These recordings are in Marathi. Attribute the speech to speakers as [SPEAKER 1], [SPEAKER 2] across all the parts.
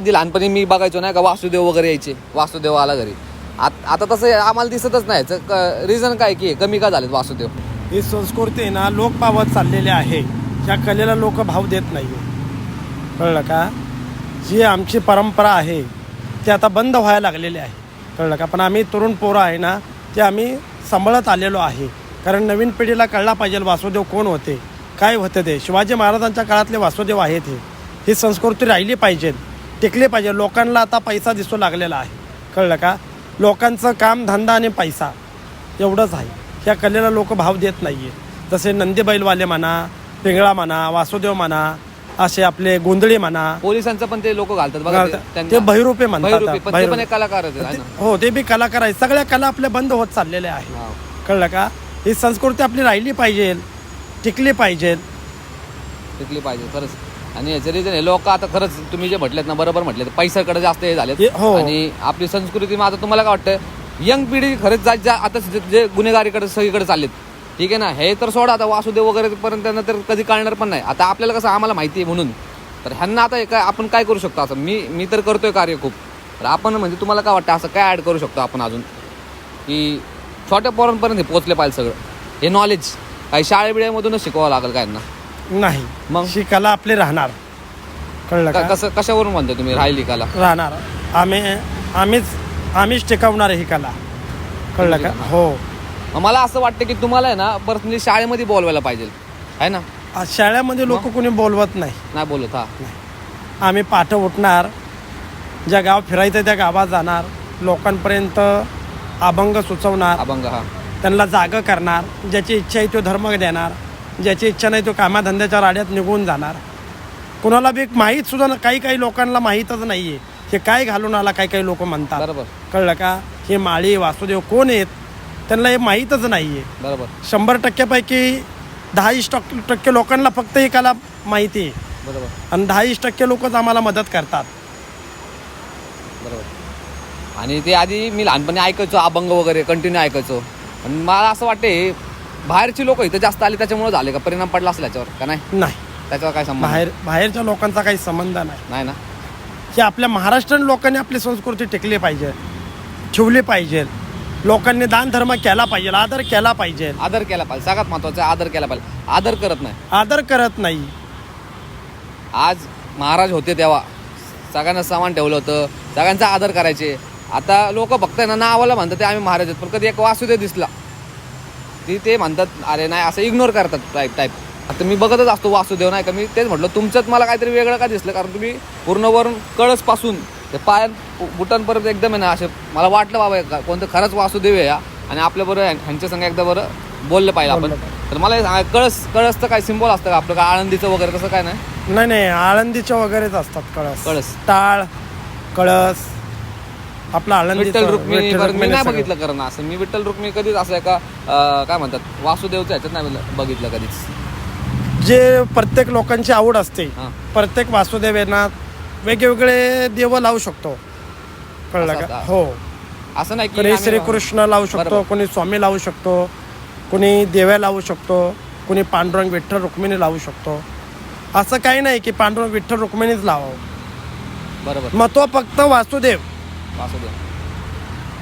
[SPEAKER 1] आधी लहानपणी मी बघायचो नाही का वासुदेव वगैरे यायचे. वासुदेव आला घरी. आत- आता तसं आम्हाला दिसतच नाही. रिझन काय की कमी का झालेत वासुदेव?
[SPEAKER 2] ही संस्कृती ना लोक पावत चाललेली आहे. या कलेला लोक भाव देत नाही कळलं का? जी आमची परंपरा आहे ती आता बंद व्हायला लागलेली आहे. कळलं का? पण आम्ही तरुण पोरं आहे ना ते आम्ही सांभाळत आलेलो आहे. कारण नवीन पिढीला कळला पाहिजे वासुदेव कोण होते काय होते ते. शिवाजी महाराजांच्या काळातले वासुदेव आहेत हे. ही संस्कृती राहिली पाहिजे टिकली पाहिजे. लोकांना आता पैसा दिसू लागलेला आहे. कळलं का? लोकांचं काम धंदा आणि पैसा एवढंच आहे. ह्या कलेला लोक भाव देत नाही आहे जसे नंदी बैलवाले म्हणा पिंगळा म्हणा वासुदेव म्हणा असे आपले गोंधळी म्हणा
[SPEAKER 1] पोलिसांचं पण ते लोक घालतात बघा ते-
[SPEAKER 2] बहिरूपे म्हणतात.
[SPEAKER 1] कलाकार आहेत?
[SPEAKER 2] हो ते बी कलाकार आहे सगळ्या कला आपल्या बंद होत चाललेल्या आहे
[SPEAKER 1] वाव.
[SPEAKER 2] कळलं का? ही संस्कृती आपली राहिली पाहिजे. टिकली पाहिजे.
[SPEAKER 1] टिकली पाहिजे खरंच. आणि याचं रिझन हे लोक आता खरंच तुम्ही जे म्हटलेत ना बरोबर म्हटले पैशाकडे जास्त हे झालेत.
[SPEAKER 2] हे- हो.
[SPEAKER 1] आणि आपली संस्कृती मग आता तुम्हाला काय वाटतं यंग पिढी खरंच जा जा- आता जे- जे गुन्हेगारीकडे सगळीकडे चाललेत. ठीक आहे ना? हे तर सोडा आता वासुदेव वगैरे पर्यंत त्यांना तर कधी कळणार पण नाही. आता आपल्याला कसं आम्हाला माहिती आहे म्हणून. तर ह्यांना आता हे काय आपण काय करू शकतो? असं मी मी तर करतोय कार्य खूप. तर आपण म्हणजे तुम्हाला काय वाटतं असं काय ॲड करू शकतो आपण अजून? की छोट्या पोरांपर्यंत हे पोहोचले पाहिजे सगळं. हे नॉलेज काही शाळेबिळेमधूनच शिकवावं लागेल काय यांना?
[SPEAKER 2] नाही.
[SPEAKER 1] मग?
[SPEAKER 2] ही कला आपली राहणार. कळलं
[SPEAKER 1] क-
[SPEAKER 2] का?
[SPEAKER 1] कसं कशावरून म्हणता तुम्ही राहिली काला?
[SPEAKER 2] राहणार. आम्ही आम्हीच आम्हीच टिकवणार ही कला. कळलं का? हो.
[SPEAKER 1] मला असं वाटतं की तुम्हाला आहे ना पर्सनली शाळेमध्ये बोलवायला पाहिजे. आहे ना?
[SPEAKER 2] आज शाळेमध्ये लोक कोणी बोलवत नाही.
[SPEAKER 1] नाही बोलत हा.
[SPEAKER 2] आम्ही पाठ उठणार ज्या गाव फिरायचं त्या गावात जाणार लोकांपर्यंत अभंग सुचवणार
[SPEAKER 1] अभंग हा.
[SPEAKER 2] त्यांना जागं करणार ज्याची इच्छा आहे तो धर्म देणार ज्याची इच्छा नाही तो कामाधंद्याच्या राड्यात निघून जाणार. कुणाला बी माहीत सुद्धा न- काही काही लोकांना माहीतच नाही आहे हे काय घालून आला काही काही लोक म्हणतात.
[SPEAKER 1] बरोबर.
[SPEAKER 2] कळलं का? हे माळी वासुदेव कोण आहेत? त्यांना हे माहीतच नाही आहे
[SPEAKER 1] बरोबर.
[SPEAKER 2] शंभर टक्क्यापैकी दहा टक्के टक्के लोकांना फक्त ही कला माहिती आहे
[SPEAKER 1] बरोबर.
[SPEAKER 2] आणि दहा टक्के लोकच आम्हाला मदत करतात.
[SPEAKER 1] बरोबर. आणि ते आधी मी लहानपणी ऐकायचो अभंग वगैरे कंटिन्यू ऐकायचो. आणि मला असं वाटते बाहेरची लोक इथं जास्त आली त्याच्यामुळे झाले का? परिणाम पडला असेल याच्यावर का नाही?
[SPEAKER 2] नाही.
[SPEAKER 1] त्याच्यावर काय संबंध?
[SPEAKER 2] बाहेर बाहेरच्या लोकांचा काही संबंध नाही.
[SPEAKER 1] नाही ना?
[SPEAKER 2] की आपल्या महाराष्ट्रीयन लोकांनी आपली संस्कृती टिकली पाहिजे ठेवली पाहिजे. लोकांनी दान धर्म केला पाहिजे आदर केला पाहिजे.
[SPEAKER 1] आदर केला पाहिजे. सगळ्यात महत्वाचं आदर केला पाहिजे. आदर करत नाही.
[SPEAKER 2] आदर करत नाही.
[SPEAKER 1] आज महाराज होते तेव्हा. सगळ्यांना सामान ठेवलं होतं. सगळ्यांचा आदर करायचे. आता लोक फक्त ना नावाला म्हणतात ते आम्ही महाराज आहेत. पण कधी एक वासुदेव दिसला. ती ते म्हणतात अरे नाही असं इग्नोर करतात टाईप टाईप आता मी बघतच असतो वासुदेव नाही का? मी तेच म्हटलं तुमच्यात मला काहीतरी वेगळं का दिसलं? कारण तुम्ही पूर्ण वरून कळसपासून ते पायात बुटांपर्यंत एकदम आहे ना असे मला वाटलं बाबा का- कोणतं खरंच वासुदेव आहे हा आणि आपल्याबरोबर ह्यां- ह्यांच्या संग एकदा बरं बोललं पाहिजे आपण. तर मला हे सांगा कळस कळसचं काय सिम्बॉल असतं का? आपलं काय आळंदीचं वगैरे तसं काय नाही?
[SPEAKER 2] नाही नाही आळंदीच्या वगैरेच असतात कळस.
[SPEAKER 1] कळस.
[SPEAKER 2] टाळ कळस. आपला आळंदीचं
[SPEAKER 1] विठ्ठल रुक्मिणी बरं, मी नाही. बघितलं कारण असं. मी विठ्ठल रुक्मिणी कधीच असं एका अं, काय म्हणतात वासुदेवच्या ह्याच्यात नाही बघितलं- बघितलं कधीच.
[SPEAKER 2] जे प्रत्येक लोकांची आवड असते
[SPEAKER 1] हां.
[SPEAKER 2] प्रत्येक वासुदेव यांना वेगवेगळे देव लावू शकतो. कळलं
[SPEAKER 1] असं
[SPEAKER 2] का?
[SPEAKER 1] आता.
[SPEAKER 2] हो.
[SPEAKER 1] असं नाही की
[SPEAKER 2] कोणी
[SPEAKER 1] आम्ही-
[SPEAKER 2] श्रीकृष्ण लावू शकतो
[SPEAKER 1] बरोबर.
[SPEAKER 2] कोणी स्वामी लावू शकतो कोणी देव्या लावू शकतो कोणी पांडुरंग विठ्ठल रुक्मिणी लावू शकतो. असं काही नाही की पांडुरंग विठ्ठल रुक्मिणीच लावावं.
[SPEAKER 1] बरोबर.
[SPEAKER 2] मग तो फक्त वासुदेव.
[SPEAKER 1] वासुदेव.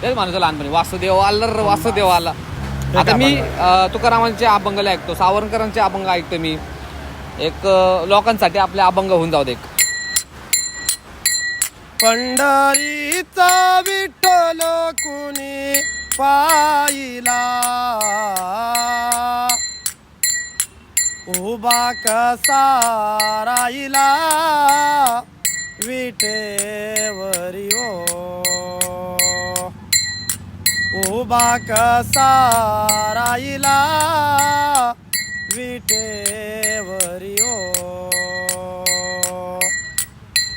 [SPEAKER 1] तेच म्हणायचं लहानपणी. वासुदेव आला र वासुदेव आला. आता मी अं, तुकारामांचे अभंग ऐकतो. सावरकरांचे अभंग ऐकतो मी. एक अं, लोकांसाठी आपले अभंग होऊन जाऊ दे एक.
[SPEAKER 2] पंढरीचा विठ्ठल कुणी पाहिला? उभा कसा राहिला? विटेवरी ओ उभा कसा राहिला? विटेवरी ओ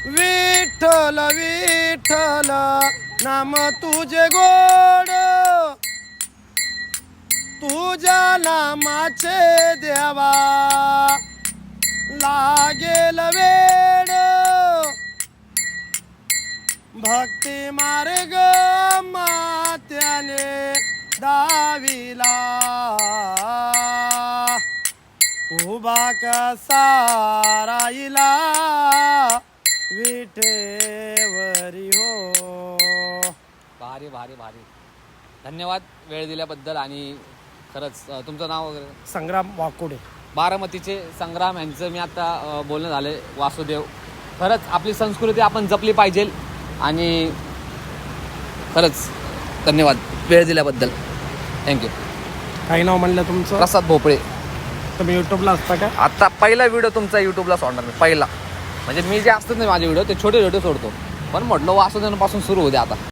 [SPEAKER 2] विठ्ठल विठ्ठल नाम तुझे गोड. तुझ्या नामाचे देवा. लागेल भक्ती मार्ग मात्याने दाविला. उभा कसा राहिला? विठेवरी हो.
[SPEAKER 1] भारी भारी भारी. धन्यवाद वेळ दिल्याबद्दल आणि खरंच अं, तुमचं नाव वगैरे?
[SPEAKER 2] संग्राम वाकुडे.
[SPEAKER 1] बारामतीचे संग्राम यांचं मी आता अं, बोलणं झालं वासुदेव. खरंच आपली संस्कृती आपण जपली पाहिजे आणि खरंच धन्यवाद वेळ दिल्याबद्दल. थँक्यू
[SPEAKER 2] काही नाव म्हणलं तुमचं?
[SPEAKER 1] प्रसाद भोपळे.
[SPEAKER 2] तुम्ही युट्यूबला असता का?
[SPEAKER 1] आता पहिला व्हिडिओ तुमचा युट्यूबला सोडणार मी पहिला. म्हणजे मी जे असतात ना माझे व्हिडिओ ते छोटे छोटे सोडतो. पण म्हटलं वासुदेवापासून सुरू होते आता.